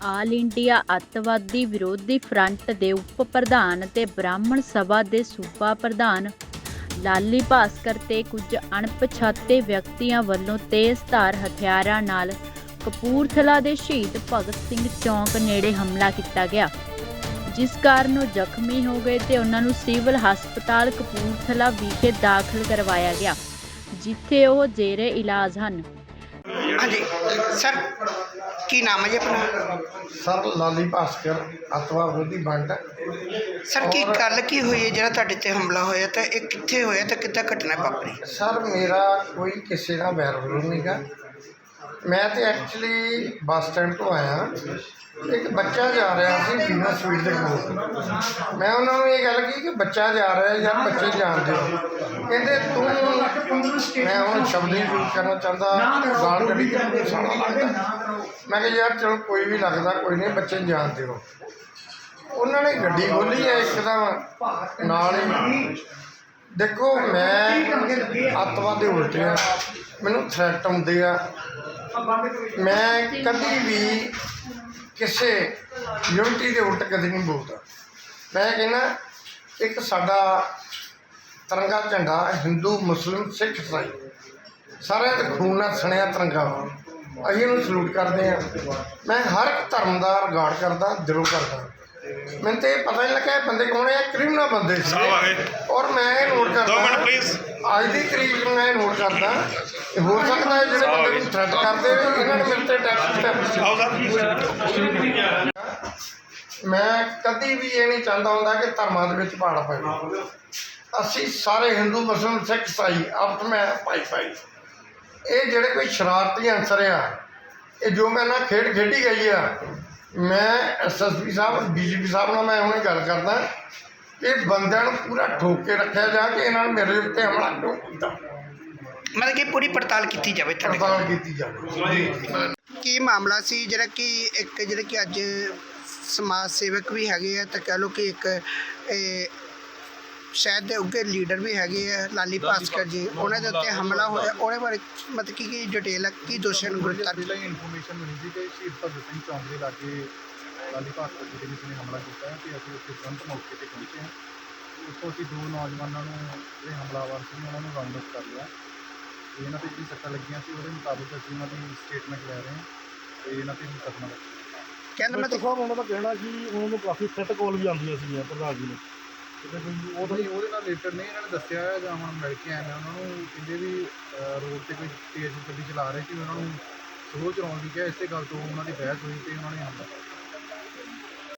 All India ਅੱਤਵਾਦੀ ਵਿਰੋਧੀ front ਦੇ ਉਪ ਪ੍ਰਧਾਨ ਤੇ ਬ੍ਰਾਹਮਣ ਸਭਾ ਦੇ ਸੂਬਾ ਪ੍ਰਧਾਨ ਲਾਲੀ ਭਾਸਕਰ ਤੇ ਕੁਝ ਅਣਪਛਾਤੇ ਵਿਅਕਤੀਆਂ ਵੱਲੋਂ ਤੇਜ਼ਧਾਰ ਹਥਿਆਰਾਂ ਨਾਲ ਕਪੂਰਥਲਾ ਦੇ ਸ਼ਹੀਦ ਭਗਤ ਸਿੰਘ ਚੌਂਕ ਨੇੜੇ ਹਮਲਾ ਕੀਤਾ ਗਿਆ। ਜਿਸ ਕਾਰਨ ਉਹ ਜ਼ਖਮੀ ਹੋ ਗਏ ਤੇ ਉਹਨਾਂ ਨੂੰ ਸਿਵਲ ਹਸਪਤਾਲ ਕਪੂਰਥਲਾ ਵਿਖੇ ਦਾਖਲ ਕਰਵਾਇਆ ਗਿਆ, ਜਿੱਥੇ ਉਹ ਜੇਰੇ ਇਲਾਜ ਹਨ। ਹਾਂਜੀ। ਸਰ ਕੀ ਨਾਮ ਹੈ ਜੀ ਆਪਣਾ? ਸਰ ਲਾਲੀ ਭਾਸਕਰ ਅਤਵਾ ਵਿਰੋਧੀ ਬੰਟ ਸਰ ਕੀ ਗੱਲ ਕੀ ਹੋਈ ਹੈ ਜਿਹੜਾ ਤੁਹਾਡੇ ਤੇ ਹਮਲਾ ਹੋਇਆ ਤਾਂ ਇਹ ਕਿੱਥੇ ਹੋਇਆ ਤਾਂ ਕਿੱਦਾਂ ਘਟਨਾ ਵਾਪਰੀ? ਸਰ ਮੇਰਾ ਕੋਈ ਕਿਸੇ ਨਾਲ ਵੈਰ ਵਿਰੋਧ ਨਹੀਂਗਾ ਮੈਂ ਤੇ ਐਕਚੁਅਲੀ ਬੱਸ ਸਟੈਂਡ ਤੋਂ ਆਇਆ। ਇੱਕ ਬੱਚਾ ਜਾ ਰਿਹਾ ਸੀ ਬਿਨਾ ਸਵੀਟ ਦੇ ਕੋਲ। ਮੈਂ ਉਹਨਾਂ ਨੂੰ ਇਹ ਗੱਲ ਕਹੀ ਕਿ ਬੱਚਾ ਜਾ ਰਿਹਾ ਯਾਰ ਬੱਚੇ ਜਾਣਦੇ ਹੋ। ਕਹਿੰਦੇ, ਤੂੰ ਮੈਂ ਹੁਣ ਸ਼ਬਦ ਨਹੀਂ ਯੂਜ਼ ਕਰਨਾ ਚਾਹੁੰਦਾ ਗਾਲ ਕੱਢੀ ਕਿ ਤੂੰ ਸਾਲਾ ਲੱਗਦਾ ਮੈਂ ਕਿਹਾ, ਯਾਰ, ਚਲੋ, ਕੋਈ ਵੀ ਲੱਗਦਾ, ਕੋਈ ਨਹੀਂ, ਬੱਚੇ ਜਾਣਦੇ ਹੋ। ਉਹਨਾਂ ਨੇ ਗੱਡੀ ਖੋਲੀ ਹੈ ਇੱਕਦਮ, ਨਾਲ ਹੀ। ਦੇਖੋ, ਮੈਂ ਅੱਤਵਾਦ ਦੇ ਉਲਟੇ ਆ ਮੈਨੂੰ ਥ੍ਰੈਟ ਆਉਂਦੇ ਆ। ਮੈਂ ਕਦੀ ਵੀ ਕਿਸੇ ਯੂਨਿਟੀ ਦੇ ਉਲਟ ਕਦੀ ਨਹੀਂ ਬੋਲਦਾ ਮੈਂ ਕਹਿੰਦਾ ਇੱਕ ਸਾਡਾ ਤਿਰੰਗਾ ਝੰਡਾ ਹਿੰਦੂ ਮੁਸਲਿਮ ਸਿੱਖ ਇਸਾਈ ਸਾਰਿਆਂ ਦੇ ਖੂਨ ਨਾਲ ਸਣਿਆ ਤਿਰੰਗਾ ਵਾ। ਅਸੀਂ ਇਹਨੂੰ ਸਲੂਟ ਕਰਦੇ ਆ ਮੈਂ ਹਰ ਇੱਕ ਧਰਮ ਦਾ ਰਿਗਾਰਡ ਕਰਦਾ ਦਿਲੋਂ ਕਰਦਾ ਮੈਨੂੰ ਤੇ ਇਹ ਪਤਾ ਨਹੀਂ ਲੱਗਾ ਇਹ ਬੰਦੇ ਕੌਣ ਹੈ ਕ੍ਰਿਮੀਨਲ ਬੰਦੇ ਸੀ। ਔਰ ਮੈਂ ਇਹ ਨੋਟ ਕਰਦਾ ਦੋ ਮਿੰਟ please। ਅੱਜ ਦੀ ਤਰੀਕ ਨੂੰ ਮੈਂ ਨੋਟ ਕਰਦਾ ਕਿ ਹੋ ਸਕਦਾ ਹੈ ਜਿਹੜੇ ਬੰਦੇ ਨੂੰ ਥ੍ਰੈਟ ਕਰਦੇ ਨੇ ਇਹਨਾਂ ਨੇ ਮੇਰੇ ਤੇ ਟੈਕਸ ਸਟੈਪ ਮੈਂ ਕਦੀ ਵੀ ਇਹ ਨਹੀਂ ਚਾਹੁੰਦਾ ਹੁੰਦਾ ਕਿ ਧਰਮਾਂ ਦੇ ਵਿੱਚ ਪਾੜ ਪਵੇ। ਅਸੀਂ ਸਾਰੇ ਹਿੰਦੂ ਮੁਸਲਮਾਨ ਸਿੱਖ ਇਸਾਈ ਆਪਸ ਵਿੱਚ ਭਾਈ ਭਾਈ। ਇਹ ਜਿਹੜੇ ਕੋਈ ਸ਼ਰਾਰਤੀ ਅਨਸਰ ਆ ਇਹ ਜੋ ਮੈਂ ਨਾਲ ਖੇਡ ਖੇਡੀ ਗਈ ਆ ਮੈਂ ਐਸਐਸਪੀ ਸਾਹਿਬ ਡੀਜੀਪੀ ਸਾਹਿਬ ਨਾਲ ਮੈਂ ਹੁਣੇ ਗੱਲ ਕਰਦਾ ਇਹ ਬੰਦਿਆਂ ਨੂੰ ਪੂਰਾ ਠੋਕ ਕੇ ਰੱਖਿਆ ਜਾ ਕਿ ਇਹਨਾਂ ਨੇ ਮੇਰੇ ਉੱਤੇ ਹਮਲਾ ਕਿਉਂ ਕੀਤਾ? ਮਤਲਬ ਕਿ ਪੂਰੀ ਪੜਤਾਲ ਕੀਤੀ ਜਾਵੇ ਤੁਹਾਡੇ ਕੋਲ। ਪੜਤਾਲ ਕੀਤੀ ਜਾਵੇ। ਕੀ ਮਾਮਲਾ ਸੀ ਜਿਹੜਾ ਕਿ ਇੱਕ ਜਿਹੜੇ ਕਿ ਅੱਜ ਸਮਾਜ ਸੇਵਕ ਵੀ ਹੈਗੇ ਆ ਤਾਂ ਕਹਿ ਲਓ ਕਿ ਇੱਕ ਇਹ, ਸ਼ਾਇਦ ਦੇ ਉੱਗੇ ਲੀਡਰ ਵੀ ਹੈਗੇ ਆ ਲਾਲੀ ਭਾਸਕਰ ਜੀ ਉਹਨਾਂ ਦੇ ਉੱਤੇ ਹਮਲਾ ਹੋਇਆ। ਉਹਦੇ ਬਾਰੇ ਮਤਲਬ ਕੀ ਕੀ ਡਿਟੇਲ ਹੈ ਕੀ ਦੋਸ਼ੀਆਂ ਨੂੰ ਗ੍ਰਿਫਤਾਰ ਹੀ ਇਨਫੋਰਮੇਸ਼ਨ ਮਿਲੀ ਸੀ ਕਿ ਸ਼ਹੀਦ ਭਗਤ ਸਿੰਘ ਚੌਂਕ ਦੇ ਲਾਗੇ ਲਾਲੀ ਭਾਸਕਰ ਜੀ ਦੇ ਵਿੱਚ ਨੇ ਹਮਲਾ ਕੀਤਾ ਹੈ ਤੇ ਅਸੀਂ ਉੱਥੇ ਤੁਰੰਤ ਮੌਕੇ ਤੇ ਪਹੁੰਚੇ ਹਾਂ। ਉੱਥੋਂ ਅਸੀਂ ਦੋ ਨੌਜਵਾਨਾਂ ਨੂੰ ਜਿਹੜੇ ਹਮਲਾਵਰ ਸੀ ਉਹਨਾਂ ਨੂੰ ਰਾਉਂਡ ਅਪ ਕਰ ਲਿਆ। ਤੇ ਇਹਨਾਂ ਤੇ ਜਿਹੜੀ ਸੱਟਾਂ ਲੱਗੀਆਂ ਸੀ ਉਹਦੇ ਮੁਤਾਬਕ ਅਸੀਂ ਉਹਨਾਂ ਦੀ ਸਟੇਟਮੈਂਟ ਲੈ ਰਹੇ ਹਾਂ ਤੇ ਇਹਨਾਂ ਤੇ ਮੁਕੱਦਮਾ ਦਰਜ ਕਹਿੰਦਾ ਮੈਂ ਡਾਕਟਰ ਸਾਹਿਬ ਉਹਨਾਂ ਦਾ ਕਹਿਣਾ ਕਿ ਉਹਨਾਂ ਨੂੰ ਕਾਫੀ ਥ੍ਰੈਟ ਕਾਲ ਵੀ ਆਉਂਦੀਆਂ ਸੀਗੀਆਂ ਪ੍ਰਧਾਨ ਜੀ ਨੂੰ। ਕਿਤੇ ਕੋਈ ਉਹ ਤਾਂ ਉਹਦੇ ਨਾਲ ਰਿਲੇਟਡ ਨਹੀਂ ਇਹਨਾਂ ਨੇ ਦੱਸਿਆ ਹੈ ਜਾਂ ਹੁਣ ਮਿਲ ਕੇ ਆਏ ਨੇ ਉਹਨਾਂ ਨੂੰ ਕਹਿੰਦੇ ਵੀ ਰੋਡ ਤੇ ਕੋਈ ਤੇਜ਼ ਗੱਡੀ ਚਲਾ ਰਹੇ ਸੀ ਉਹਨਾਂ ਨੂੰ ਸਲੋ ਚਲਾਉਣ ਦੀ ਕਿਹਾ ਇਸੇ ਗੱਲ ਤੋਂ ਉਹਨਾਂ ਦੀ ਬਹਿਸ ਹੋਈ ਤੇ ਉਹਨਾਂ ਨੇ ਹਮਲਾ